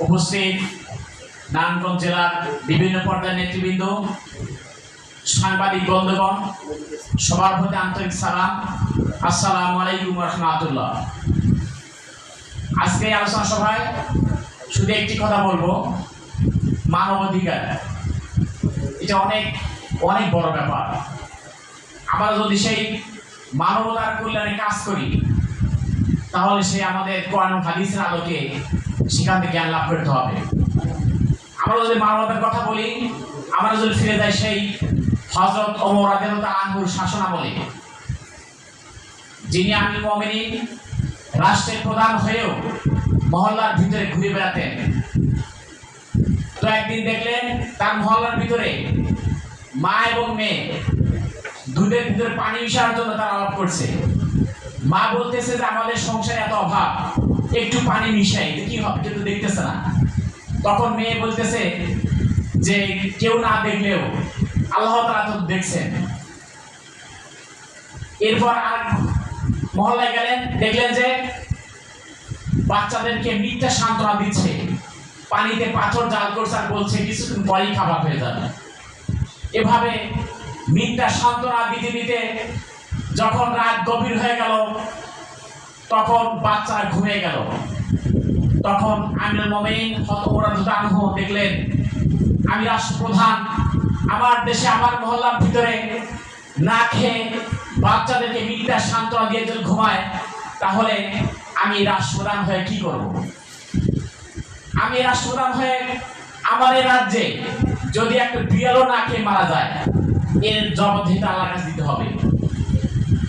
উপস্থিত নারায়ণগঞ্জ জেলার বিভিন্ন পর্যায়ের নেতৃবৃন্দ, সাংবাদিক বন্ধুগণ, সবার প্রতি আন্তরিক সালাম। আসসালামু আলাইকুম রহমাতুল্লাহ। আজকে আলোচনা সভায় শুধু একটি কথা বলব, মানব অধিকার। এটা অনেক অনেক বড় ব্যাপার। আমরা যদি সেই মানবতার কল্যাণে কাজ করি তাহলে সে আমাদের কোরআন হাদিসের আলোকে সেখান থেকে জ্ঞান লাভ করতে হবে। আমরা যদি মানবতার কথা বলি, আমরা যদি ফিরে যাই সেই হজরত ওমর আদেলতা শাসন আমলে যিনি আমির মমিনী রাষ্ট্রের প্রধান হয়েও মহল্লার ভিতরে ঘুরে বেড়াতেন। তো একদিন দেখলেন তার মহল্লার ভিতরে মা এবং মেয়ে দুধের ভিতরে পানি মিশানোর জন্য তারা অভাব করছে। মা বলতেছে যে আমাদের সংসারে এত অভাব, একটু পানি মিশাই কি হবে? কিন্তু দেখতেছে না। তখন মেয়ে বলতেছে যে কেউ না দেখলেও আল্লাহ তালা তো দেখছেন। এরপর আর মহল্লায় গেলেন, দেখলেন যে বাচ্চাদেরকে মিথ্যা সান্ত্বনা দিচ্ছে। পানিতে পাথর জাল করছে আর বলছে কিছুক্ষণ পরেই খাবার হয়ে যাবে। এভাবে মিথ্যা সান্ত্বনা দিতে দিতে যখন রাত গভীর হয়ে গেল, তখন বাচ্চা ঘুমিয়ে গেল। তখন আমির মমিন হতমরানহ দেখলেন, আমি রাষ্ট্রপ্রধান, আমার দেশে, আমার মহল্লার ভিতরে না খেয়ে বাচ্চাদেরকে মিথ্যা সান্ত্বনা দিয়ে যদি ঘুমায়, তাহলে আমি রাষ্ট্রপ্রধান হয়ে কি করব? আমি রাষ্ট্রপ্রধান হয়ে আমার এই রাজ্যে যদি একটা বিড়ালও না খেয়ে মারা যায়, এর জবাবদিহিতা আল্লাহর কাছে দিতে হবে।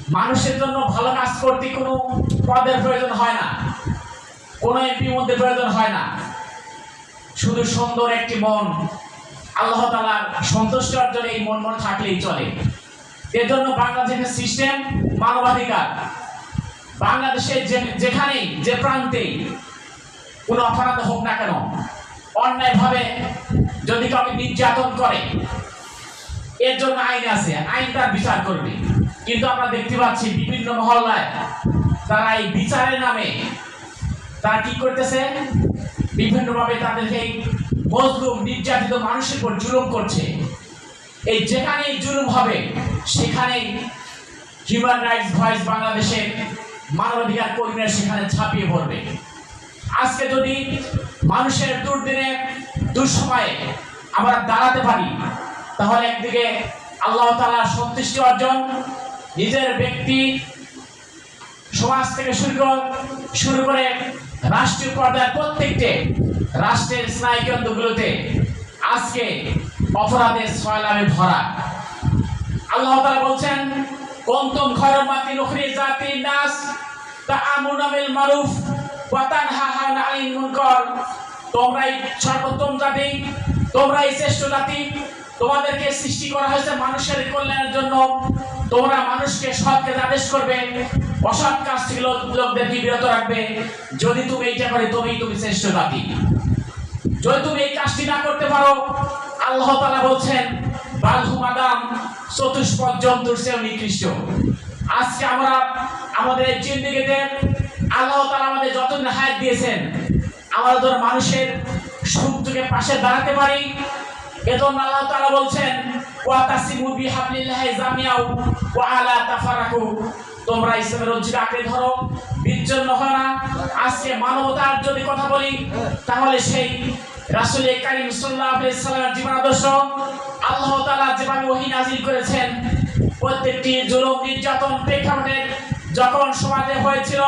মানুষের জন্য ভালো কাজ করতে কোনো পদের প্রয়োজন হয় না। কোনো এমপির মধ্যে প্রয়োজন হয় না। শুধু সুন্দর একটি মন। আল্লাহ তালার সন্তুষ্ট অর্জনে এই মন মন থাকলেই চলে। এর জন্য বাংলাদেশের সিস্টেম, মানবাধিকার, বাংলাদেশের যে যেখানেই, যে প্রান্তেই কোনো অপরাধ হোক না কেন, অন্যায়ভাবে যদি কাউকে নির্যাতন করে, এর জন্য আইন আছে। আইন তার বিচার করবে। কিন্তু আমরা দেখতে পাচ্ছি বিভিন্ন মহল্লায় তারা এই বিচারের নামে তারা কি করতেছে? বিভিন্নভাবে তাদেরকে মজলুম, নির্যাতিত মানুষের উপর জুলুম করছে। এই যেখানেই জুলুম হবে, সেখানেই হিউম্যান রাইটস ভয়েস বাংলাদেশের মানবাধিকার কর্মীরা সেখানে ছাপিয়ে পড়বে। আজকে যদি মানুষের দুর্দিনে, দুঃসময়ে আমরা দাঁড়াতে পারি, তাহলে একদিকে আল্লাহ তালা সন্তুষ্টি অর্জন নিজের ব্যক্তি সমাজ থেকে শুরু শুরু করে রাষ্ট্রীয় পর্যায়ের প্রত্যেকটি রাষ্ট্রের স্নায়ুকেন্দ্রগুলোতে আজকে অপরাধের ছয়লামে ভরা। আল্লাহ বলছেন কুনতুম খায়রা মাতি নুখরি জাতি নাস তা'আমুনা বিল মারুফ ওয়া তোমরাই সর্বোত্তম জাতি, তোমরাই শ্রেষ্ঠ জাতি, তোমাদেরকে সৃষ্টি করা হয়েছে মানুষের কল্যাণের জন্য। তোমরা মানুষকে সৎ কাজ আদেশ করবে, অসৎ কাজ থেকে লোক- লোকদেরকে বিরত রাখবে। যদি তুমি এইটা করে তুমি তুমি শ্রেষ্ঠ জাতি। যদি তুমি এই কাজটি না করতে পারো, আল্লাহ তাআলা বলছেন, বালহু মাদাম চতুষ্পদ জন্তুর চেয়েও নিকৃষ্ট। আজকে আমরা আমাদের জিন্দিগিতে আল্লাহ তাআলা আমাদের যতদিন হায়াত দিয়েছেন, আমরা যেন মানুষের সুখ থেকে পাশে দাঁড়াতে পারি। এজন্য আল্লাহ তাআলা বলছেন ওয়া তাসিমু বিহাবলিল্লাহি জামিয়াও ওয়া আলা তাফারাকু তোমরা ইসলামের রজ্জুকে আঁকড়ে ধরো বিচ্ছিন্ন হয় না আজকে মানবতার যদি কথা বলি, তাহলে সেই রাসূল কারীম আলাইহি সাল্লামের জীবন আদর্শ, আল্লাহ তাআলা যেভাবে ওহী নাযিল করেছেন, প্রত্যেকটি জুলুম, নির্যাতন প্রেক্ষাপটে যখন সমাজে হয়েছিল,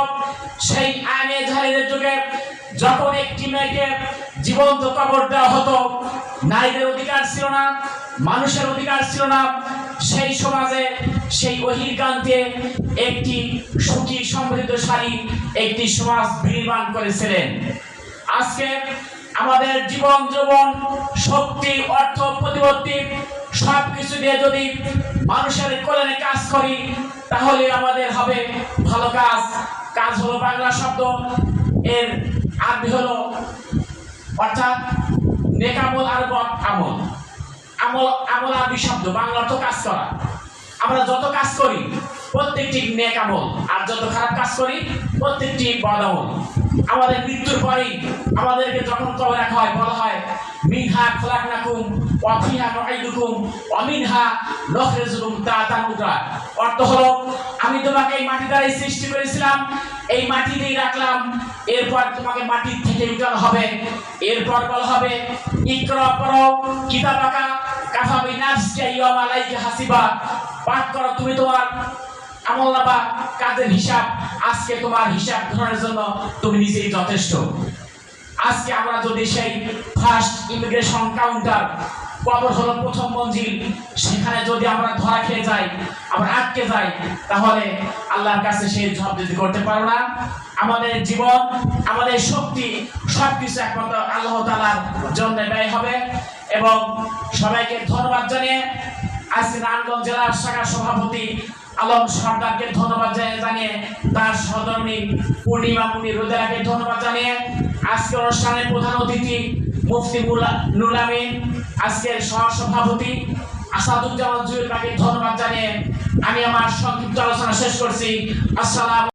সেই আইনে জাহিরের যুগে যখন একটি মেয়েকে জীবন্ত কবর দেওয়া হতো, নারীদের অধিকার ছিল না মানুষের অধিকার ছিল না। সেই সমাজে সেই অহির কান্তে একটি সুখী সমৃদ্ধশালী একটি সমাজ বিনির্মাণ করেছিলেন। আজকে আমাদের জীবন যৌবন, শক্তি, অর্থ, প্রতিপত্তি সব কিছু দিয়ে যদি মানুষের কল্যাণে কাজ করি, তাহলে আমাদের হবে ভালো কাজ। কাজ হলো বাংলা শব্দ। এর আরবি হলো অর্থাৎ নেকামল আর বদ আমল। আমল আমল আরবি শব্দ বাংলা অর্থ কাজ করা। আমরা যত কাজ করি, প্রত্যেকটি নেক আমল, আর যত খারাপ কাজ করি, প্রত্যেকটি বদ আমল। আমাদের মৃত্যুর পরেই আমাদেরকে যখন কবে রাখা হয়, বলা হয়, মিনহা খলাকনাকুম ওয়া ফিহা নুঈদুকুম ওয়া মিনহা নুখরিজুকুম তাআতান উখরা অর্থ হলো, আমি তোমাকে এই মাটি দ্বারাই সৃষ্টি করেছিলাম, এই মাটি মাটিতেই রাখলাম, এরপর তোমাকে মাটির থেকে উঠানো হবে। এরপর বলা হবে, ইকরা পড়ো কিতাবাকা কাফা বিনাফসিকা ইয়াওমা আলাইকা হাসিবা। পাঠ করো তুমি তোমার আমল কাজের হিসাব। আজকে তোমার হিসাব ধরার জন্য তুমি নিজেই যথেষ্ট। আজকে আমরা যদি সেই ফার্স্ট ইমিগ্রেশন কাউন্টার কবর প্রথম মঞ্জিল, সেখানে যদি আমরা ধরা খেয়ে যাই, আমরা আটকে যাই, তাহলে আল্লাহর কাছে সেই জবাব দিতে করতে পারো না, আমাদের জীবন, আমাদের শক্তি সবকিছু একমাত্র আল্লাহ তালার জন্য ব্যয় হবে। এবং সবাইকে ধন্যবাদ জানিয়ে আজকে নারায়ণগঞ্জ জেলার শাখার সভাপতি আলম সরকারকে ধন্যবাদ জানিয়ে- জানিয়ে তার সহধর্মী পূর্ণিমা মুনি রোদেলাকে ধন্যবাদ জানিয়ে আজকে অনুষ্ঠানের প্রধান অতিথি মুফতি মুলা- নুল আমিন আজকের সহ সভাপতি আসাদুজ্জামান জুয়েল তাকে ধন্যবাদ জানিয়ে আমি আমার সংক্ষিপ্ত আলোচনা শেষ করছি। আসসালাম